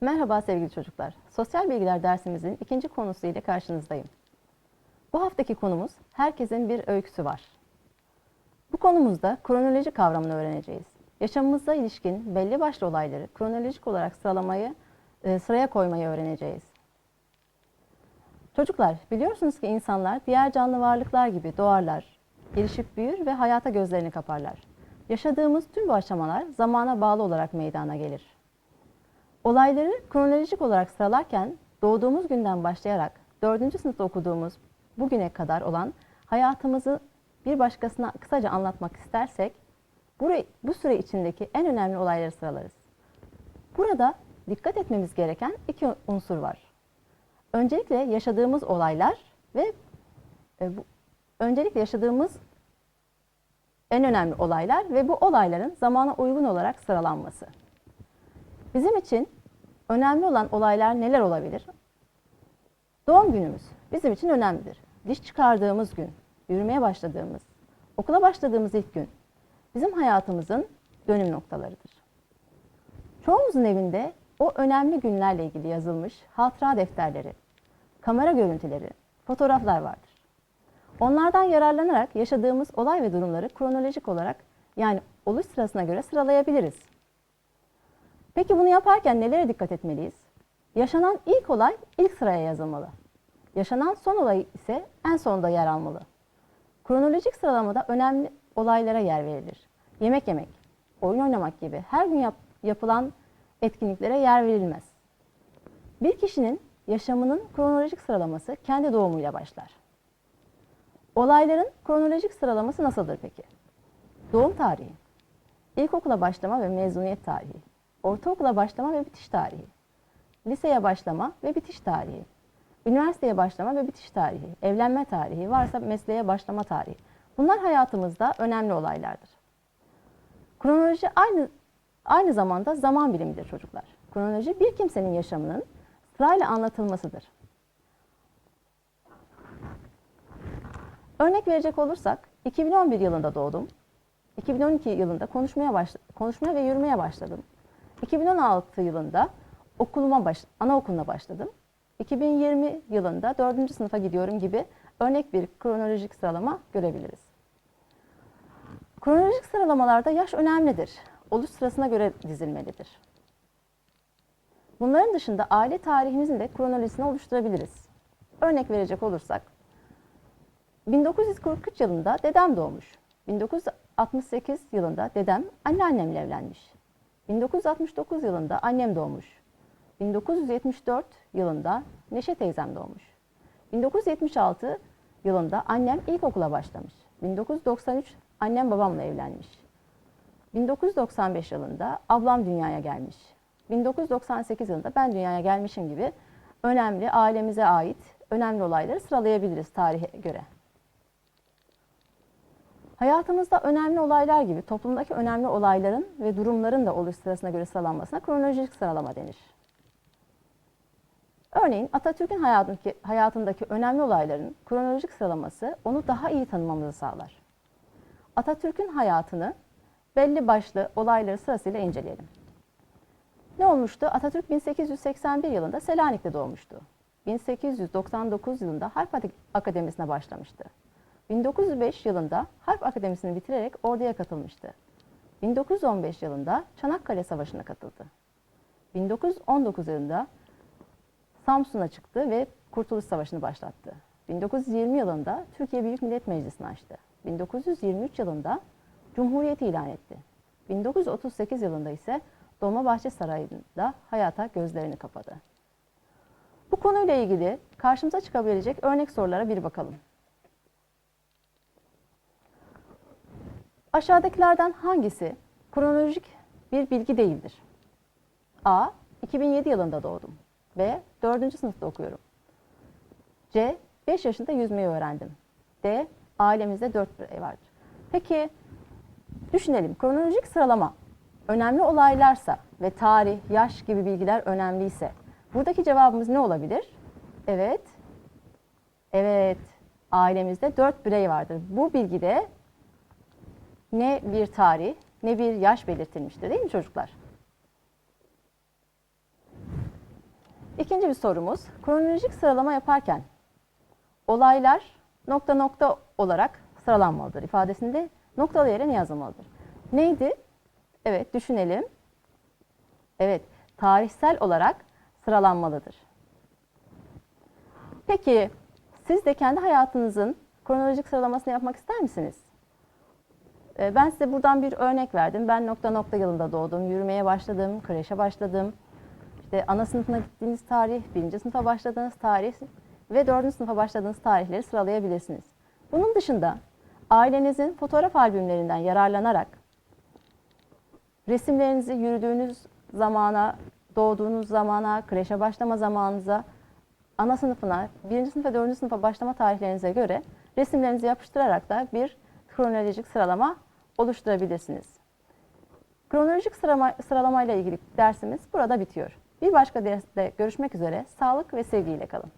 Merhaba sevgili çocuklar. Sosyal bilgiler dersimizin ikinci konusu ile karşınızdayım. Bu haftaki konumuz herkesin bir öyküsü var. Bu konumuzda kronoloji kavramını öğreneceğiz. Yaşamımıza ilişkin belli başlı olayları kronolojik olarak sıralamayı, e, sıraya koymayı öğreneceğiz. Çocuklar, biliyorsunuz ki insanlar diğer canlı varlıklar gibi doğarlar, gelişip büyür ve hayata gözlerini kaparlar. Yaşadığımız tüm bu aşamalar zamana bağlı olarak meydana gelir. Olayları kronolojik olarak sıralarken doğduğumuz günden başlayarak 4. sınıfta okuduğumuz bugüne kadar olan hayatımızı bir başkasına kısaca anlatmak istersek bu süre içindeki en önemli olayları sıralarız. Burada dikkat etmemiz gereken iki unsur var. Öncelikle yaşadığımız olaylar ve e, öncelikle yaşadığımız en önemli olaylar ve bu olayların zamana uygun olarak sıralanması. Bizim için önemli olan olaylar neler olabilir? Doğum günümüz bizim için önemlidir. Diş çıkardığımız gün, yürümeye başladığımız, okula başladığımız ilk gün bizim hayatımızın dönüm noktalarıdır. Çoğumuzun evinde o önemli günlerle ilgili yazılmış hatıra defterleri, kamera görüntüleri, fotoğraflar vardır. Onlardan yararlanarak yaşadığımız olay ve durumları kronolojik olarak yani oluş sırasına göre sıralayabiliriz. Peki bunu yaparken nelere dikkat etmeliyiz? Yaşanan ilk olay ilk sıraya yazılmalı. Yaşanan son olay ise en sonda yer almalı. Kronolojik sıralamada önemli olaylara yer verilir. Yemek yemek, oyun oynamak gibi her gün yap- yapılan etkinliklere yer verilmez. Bir kişinin yaşamının kronolojik sıralaması kendi doğumuyla başlar. Olayların kronolojik sıralaması nasıldır peki? Doğum tarihi, ilkokula başlama ve mezuniyet tarihi, ortaokula başlama ve bitiş tarihi, liseye başlama ve bitiş tarihi, üniversiteye başlama ve bitiş tarihi, evlenme tarihi, varsa mesleğe başlama tarihi. Bunlar hayatımızda önemli olaylardır. Kronoloji aynı aynı zamanda zaman bilimidir çocuklar. Kronoloji bir kimsenin yaşamının sırayla anlatılmasıdır. Örnek verecek olursak 2011 yılında doğdum. 2012 yılında konuşmaya başla, konuşmaya ve yürümeye başladım. 2016 yılında okuluma baş, anaokuluna başladım. 2020 yılında 4. sınıfa gidiyorum gibi örnek bir kronolojik sıralama görebiliriz. Kronolojik sıralamalarda yaş önemlidir. Oluş sırasına göre dizilmelidir. Bunların dışında aile tarihimizin de kronolojisini oluşturabiliriz. Örnek verecek olursak 1943 yılında dedem doğmuş. 1968 yılında dedem anneannemle evlenmiş. 1969 yılında annem doğmuş. 1974 yılında Neşe teyzem doğmuş. 1976 yılında annem ilkokula başlamış. 1993 annem babamla evlenmiş. 1995 yılında ablam dünyaya gelmiş. 1998 yılında ben dünyaya gelmişim gibi önemli ailemize ait önemli olayları sıralayabiliriz tarihe göre. Hayatımızda önemli olaylar gibi toplumdaki önemli olayların ve durumların da oluş sırasına göre sıralanmasına kronolojik sıralama denir. Örneğin Atatürk'ün hayatındaki, hayatındaki önemli olayların kronolojik sıralaması onu daha iyi tanımamızı sağlar. Atatürk'ün hayatını belli başlı olayları sırasıyla inceleyelim. Ne olmuştu? Atatürk 1881 yılında Selanik'te doğmuştu. 1899 yılında Harp Akademisi'ne başlamıştı. 1905 yılında Harp Akademisi'ni bitirerek orduya katılmıştı. 1915 yılında Çanakkale Savaşı'na katıldı. 1919 yılında Samsun'a çıktı ve Kurtuluş Savaşı'nı başlattı. 1920 yılında Türkiye Büyük Millet Meclisi'ni açtı. 1923 yılında Cumhuriyeti ilan etti. 1938 yılında ise Dolmabahçe Sarayı'nda hayata gözlerini kapadı. Bu konuyla ilgili karşımıza çıkabilecek örnek sorulara bir bakalım. Aşağıdakilerden hangisi kronolojik bir bilgi değildir? A. 2007 yılında doğdum. B. 4. sınıfta okuyorum. C. 5 yaşında yüzmeyi öğrendim. D. Ailemizde 4 birey vardır. Peki düşünelim kronolojik sıralama önemli olaylarsa ve tarih, yaş gibi bilgiler önemliyse buradaki cevabımız ne olabilir? Evet. Evet. Ailemizde 4 birey vardır. Bu bilgide ne bir tarih ne bir yaş belirtilmiştir değil mi çocuklar? İkinci bir sorumuz, kronolojik sıralama yaparken olaylar nokta nokta olarak sıralanmalıdır ifadesinde noktalı yere ne yazılmalıdır? Neydi? Evet, düşünelim. Evet, tarihsel olarak sıralanmalıdır. Peki, siz de kendi hayatınızın kronolojik sıralamasını yapmak ister misiniz? Ee, Ben size buradan bir örnek verdim. Ben nokta nokta yılında doğdum, yürümeye başladım, kreşe başladım. İşte ana sınıfına gittiğiniz tarih, birinci sınıfa başladığınız tarih ve dördüncü sınıfa başladığınız tarihleri sıralayabilirsiniz. Bunun dışında ailenizin fotoğraf albümlerinden yararlanarak resimlerinizi yürüdüğünüz zamana, doğduğunuz zamana, kreşe başlama zamanınıza, ana sınıfına, birinci sınıfa, dördüncü sınıfa başlama tarihlerinize göre resimlerinizi yapıştırarak da bir kronolojik sıralama oluşturabilirsiniz. Kronolojik sıralama, sıralamayla ilgili dersimiz burada bitiyor. Bir başka derste görüşmek üzere. Sağlık ve sevgiyle kalın.